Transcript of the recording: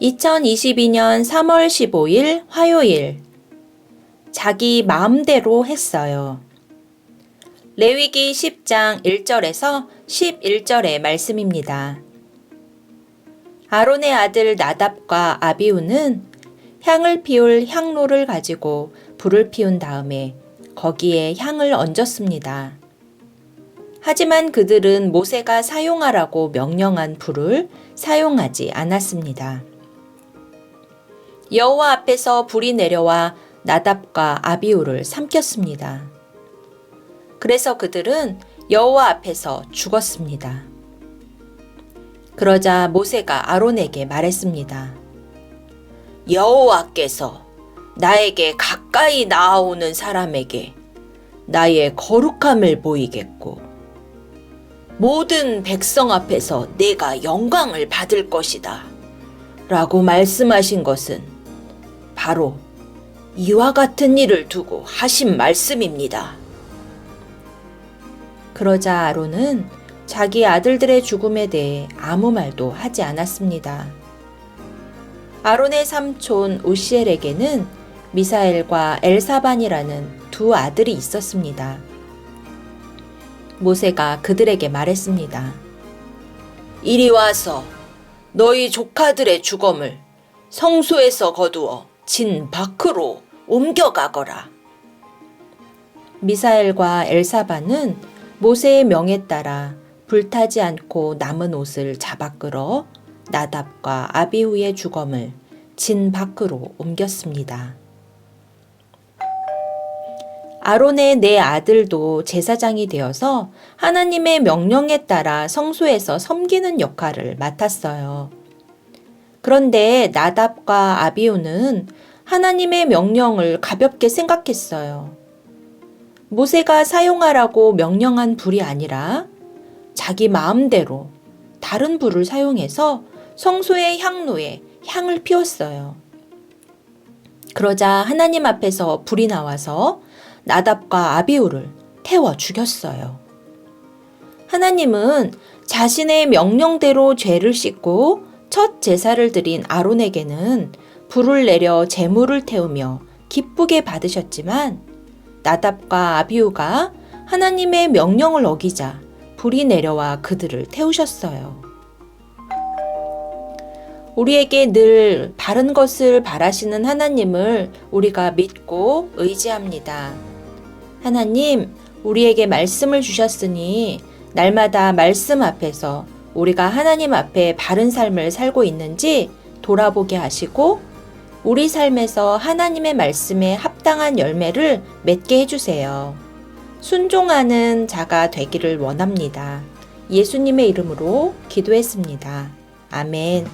2022년 3월 15일 화요일 자기 마음대로 했어요. 레위기 10장 1절에서 11절의 말씀입니다. 아론의 아들 나답과 아비우는 향을 피울 향로를 가지고 불을 피운 다음에 거기에 향을 얹었습니다. 하지만 그들은 모세가 사용하라고 명령한 불을 사용하지 않았습니다. 여호와 앞에서 불이 내려와 나답과 아비우를 삼켰습니다. 그래서 그들은 여호와 앞에서 죽었습니다. 그러자 모세가 아론에게 말했습니다. 여호와께서 나에게 가까이 나아오는 사람에게 나의 거룩함을 보이겠고 모든 백성 앞에서 내가 영광을 받을 것이다. 라고 말씀하신 것은 바로 이와 같은 일을 두고 하신 말씀입니다. 그러자 아론은 자기 아들들의 죽음에 대해 아무 말도 하지 않았습니다. 아론의 삼촌 우시엘에게는 미사엘과 엘사반이라는 두 아들이 있었습니다. 모세가 그들에게 말했습니다. 이리 와서 너희 조카들의 죽음을 성소에서 거두어 진 밖으로 옮겨가거라. 미사엘과 엘사바는 모세의 명에 따라 불타지 않고 남은 옷을 잡아 끌어 나답과 아비후의 주검을 진 밖으로 옮겼습니다. 아론의 네 아들도 제사장이 되어서 하나님의 명령에 따라 성소에서 섬기는 역할을 맡았어요. 그런데 나답과 아비오는 하나님의 명령을 가볍게 생각했어요. 모세가 사용하라고 명령한 불이 아니라 자기 마음대로 다른 불을 사용해서 성소의 향로에 향을 피웠어요. 그러자 하나님 앞에서 불이 나와서 나답과 아비우를 태워 죽였어요. 하나님은 자신의 명령대로 죄를 씻고 첫 제사를 드린 아론에게는 불을 내려 재물을 태우며 기쁘게 받으셨지만 나답과 아비우가 하나님의 명령을 어기자 불이 내려와 그들을 태우셨어요. 우리에게 늘 바른 것을 바라시는 하나님을 우리가 믿고 의지합니다. 하나님, 우리에게 말씀을 주셨으니 날마다 말씀 앞에서 우리가 하나님 앞에 바른 삶을 살고 있는지 돌아보게 하시고 우리 삶에서 하나님의 말씀에 합당한 열매를 맺게 해주세요. 순종하는 자가 되기를 원합니다. 예수님의 이름으로 기도했습니다. 아멘.